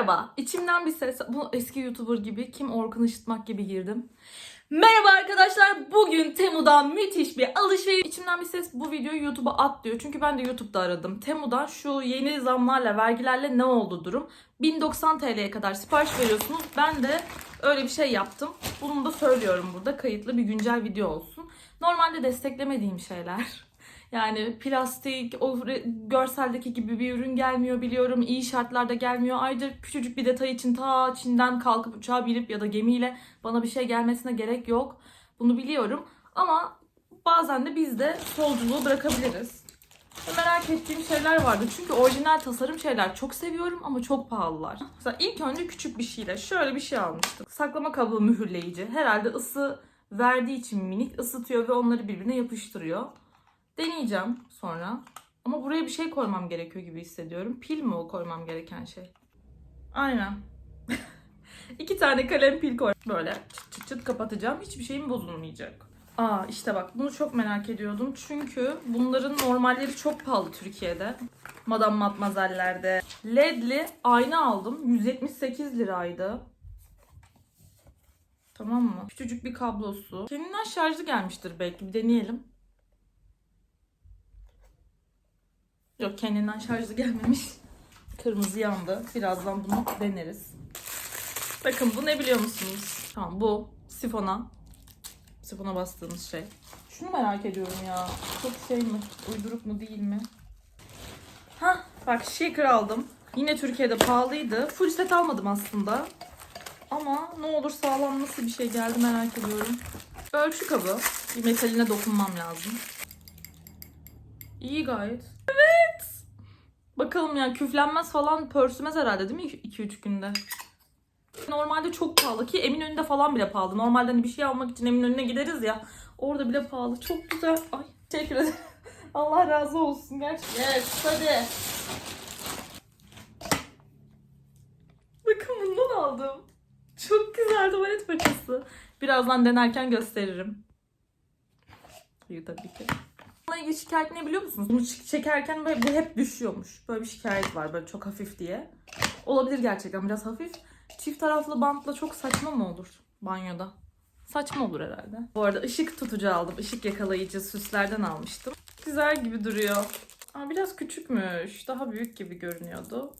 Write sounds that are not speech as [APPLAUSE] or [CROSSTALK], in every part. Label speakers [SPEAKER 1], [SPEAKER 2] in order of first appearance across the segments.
[SPEAKER 1] Merhaba, içimden bir ses, bu eski YouTuber gibi, kim Orkun Işıtmak gibi girdim. Merhaba arkadaşlar, bugün Temu'dan müthiş bir alışveriş. İçimden bir ses bu videoyu YouTube'a at diyor. Çünkü ben de YouTube'da aradım. Temu'dan şu yeni zamlarla, vergilerle ne oldu durum. 1090 TL'ye kadar sipariş veriyorsunuz. Ben de öyle bir şey yaptım. Bunu da söylüyorum burada. Kayıtlı bir güncel video olsun. Normalde desteklemediğim şeyler. Yani plastik, o görseldeki gibi bir ürün gelmiyor biliyorum. İyi şartlarda gelmiyor. Ayrıca küçücük bir detay için ta Çin'den kalkıp uçağa binip ya da gemiyle bana bir şey gelmesine gerek yok. Bunu biliyorum. Ama bazen de biz de solculuğu bırakabiliriz. Merak ettiğim şeyler vardı. Çünkü orijinal tasarım şeyler çok seviyorum ama çok pahalılar. Mesela ilk önce küçük bir şeyle şöyle bir şey almıştım. Saklama kabı mühürleyici. Herhalde ısı verdiği için minik ısıtıyor ve onları birbirine yapıştırıyor. Deneyeceğim sonra. Ama buraya bir şey koymam gerekiyor gibi hissediyorum. Pil mi o koymam gereken şey? Aynen. [LAUGHS] İki tane kalem pil koy. Böyle çıt çıt çıt kapatacağım. Hiçbir şeyim bozulmayacak. Aa işte bak bunu çok merak ediyordum. Çünkü bunların normalleri çok pahalı Türkiye'de. Madame Matmazel'lerde. LED'li ayna aldım. 178 liraydı. Tamam mı? Küçücük bir kablosu. Kendinden şarjlı gelmiştir belki. Bir deneyelim. Yok kendinden şarjlı gelmemiş. Kırmızı yandı. Birazdan bunu deneriz. Bakın bu ne biliyor musunuz? Tamam bu sifona. Sifona bastığımız şey. Şunu merak ediyorum ya. Çok şey mi? Uyduruk mu değil mi? Hah bak shaker aldım. Yine Türkiye'de pahalıydı. Full set almadım aslında. Ama ne olur sağlam nasıl bir şey geldi merak ediyorum. Ölçü kabı. Bir metaline dokunmam lazım. İyi gayet. Bakalım yani küflenmez falan pörsümez herhalde değil mi 2-3 günde? Normalde çok pahalı ki Eminönü'nde falan bile pahalı. Normalde hani bir şey almak için Eminönü'ne gideriz ya. Orada bile pahalı. Çok güzel. Ay teşekkür ederim. [LAUGHS] Allah razı olsun gerçekten. Yes hadi. Bakın bundan aldım. Çok güzel tuvalet fırçası. Birazdan denerken gösteririm. Hayır tabii ki. İlgili şikayet ne biliyor musunuz? Bunu çek- çekerken böyle bu hep düşüyormuş. Böyle bir şikayet var böyle çok hafif diye. Olabilir gerçekten biraz hafif. Çift taraflı bantla çok saçma mı olur banyoda? Saçma olur herhalde. Bu arada ışık tutucu aldım. Işık yakalayıcı süslerden almıştım. Güzel gibi duruyor. Aa, biraz küçükmüş. Daha büyük gibi görünüyordu.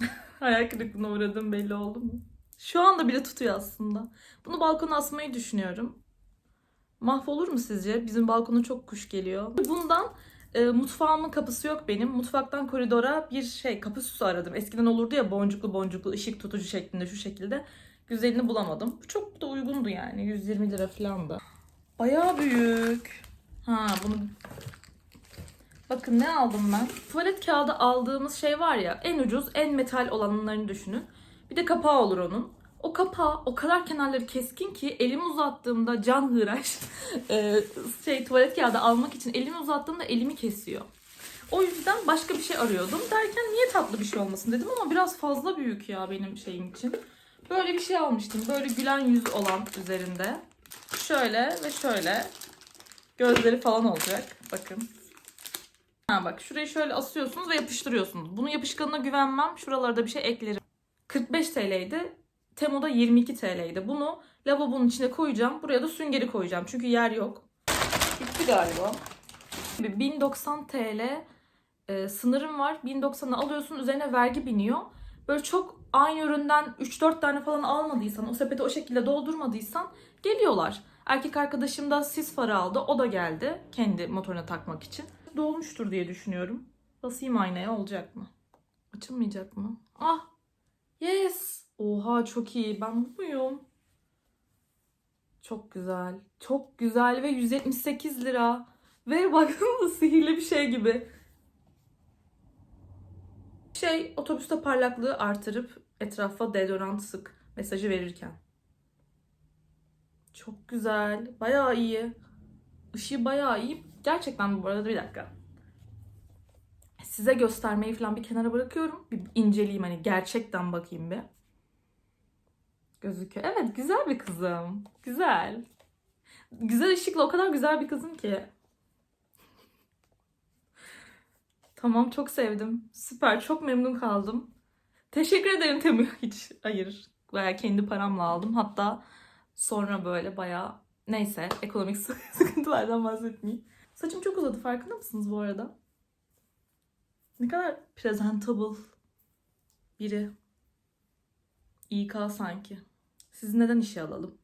[SPEAKER 1] [LAUGHS] Hayal kırıklığına uğradım belli oldu mu? Şu anda bile tutuyor aslında. Bunu balkona asmayı düşünüyorum. Mahvolur mu sizce? Bizim balkona çok kuş geliyor. Bundan e, mutfağımın kapısı yok benim. Mutfaktan koridora bir şey kapı süsü aradım. Eskiden olurdu ya boncuklu boncuklu ışık tutucu şeklinde şu şekilde. Güzelini bulamadım. Bu çok da uygundu yani. 120 lira falan da. Bayağı büyük. Ha bunu Bakın ne aldım ben? Tuvalet kağıdı aldığımız şey var ya en ucuz en metal olanlarını düşünün. Bir de kapağı olur onun. O kapağı o kadar kenarları keskin ki elimi uzattığımda can hıraş [LAUGHS] e, şey tuvalet kağıdı almak için elimi uzattığımda elimi kesiyor. O yüzden başka bir şey arıyordum. Derken niye tatlı bir şey olmasın dedim ama biraz fazla büyük ya benim şeyim için. Böyle bir şey almıştım. Böyle gülen yüz olan üzerinde. Şöyle ve şöyle. Gözleri falan olacak. Bakın. Ha bak şurayı şöyle asıyorsunuz ve yapıştırıyorsunuz. Bunun yapışkanına güvenmem. Şuralara da bir şey eklerim. 45 TL'ydi. Temu'da 22 TL'ydi. Bunu lavabonun içine koyacağım. Buraya da süngeri koyacağım. Çünkü yer yok. Bitti galiba. 1090 TL e, sınırım var. 1090'ı alıyorsun üzerine vergi biniyor. Böyle çok aynı üründen 3-4 tane falan almadıysan, o sepeti o şekilde doldurmadıysan geliyorlar. Erkek arkadaşım da sis farı aldı. O da geldi kendi motoruna takmak için. Dolmuştur diye düşünüyorum. Basayım aynaya olacak mı? Açılmayacak mı? Ah! Yes! Oha çok iyi. Ben mutluyum. Çok güzel. Çok güzel ve 178 lira. Ve [LAUGHS] bakın sihirli bir şey gibi. Şey otobüste parlaklığı artırıp etrafa deodorant sık mesajı verirken. Çok güzel. Bayağı iyi. Işığı bayağı iyi. Gerçekten bu arada bir dakika. Size göstermeyi falan bir kenara bırakıyorum. Bir inceleyeyim hani gerçekten bakayım bir. Gözüküyor. Evet güzel bir kızım. Güzel. Güzel ışıkla o kadar güzel bir kızım ki. Tamam çok sevdim. Süper çok memnun kaldım. Teşekkür ederim Temu. [LAUGHS] Hiç hayır. Baya kendi paramla aldım. Hatta sonra böyle baya neyse ekonomik sık- [LAUGHS] sıkıntılardan bahsetmeyeyim. Saçım çok uzadı farkında mısınız bu arada? Ne kadar presentable biri. İK sanki. Sizi neden işe alalım?